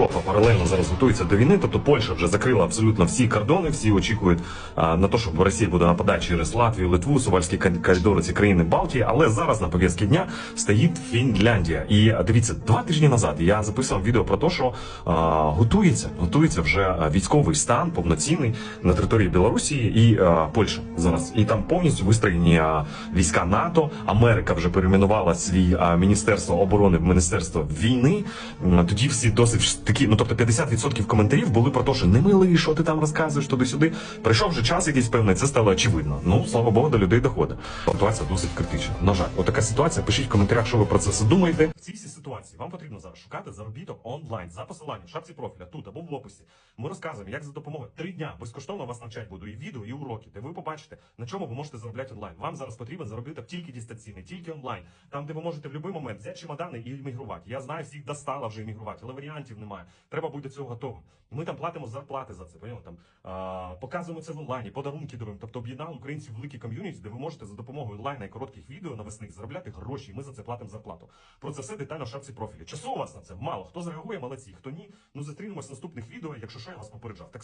Європа паралельно зараз готується до війни. Тобто Польща вже закрила абсолютно всі кордони, всі очікують а, на те, що Росія буде нападати через Латвію, Литву, Сувальські коридори, ці країни Балтії. Але зараз на пов'язки дня стоїть Фінляндія. І дивіться, два тижні назад я записував відео про те, що а, готується, готується вже військовий стан повноцінний на території Білорусі і а, Польщі зараз. І там повністю вистроєні а, війська НАТО. Америка вже перейменувала свій а, міністерство оборони в міністерство війни. Тоді всі досить такі, ну тобто 50% коментарів були про те, що не милий, що ти там розказуєш туди-сюди. Прийшов вже час якийсь певний, це стало очевидно. Ну слава Богу, до людей доходить. Ситуація досить критична. На жаль, отака ситуація. Пишіть в коментарях, що ви про це думаєте. В цій ситуації вам потрібно зараз шукати заробіток онлайн за посиланням в шапці профіля тут або в описі. Ми розказуємо, як за допомогою три дня безкоштовно вас навчать буду і відео, і уроки, де ви побачите, на чому ви можете заробляти онлайн. Вам зараз потрібен заробіток тільки дистанційний, тільки онлайн, там, де ви можете в будь-який момент взяти чемодани і іммігрувати. Я знаю, всіх достала вже іммігрувати, але варіантів немає. Треба бути до цього готовим. Ми там платимо зарплати за це. Поняли? Там а, показуємо це в онлайні, подарунки даруємо. Тобто об'єднали українців великі ком'юніті, де ви можете за допомогою онлайна і коротких відео навесних заробляти гроші. І ми за це платимо зарплату. Про це все детально в шапці профілі. Часу у вас на це мало. Хто зреагує, молодці. Хто ні, ну зустрінемось в наступних відео. Якщо що, я вас попереджав. Так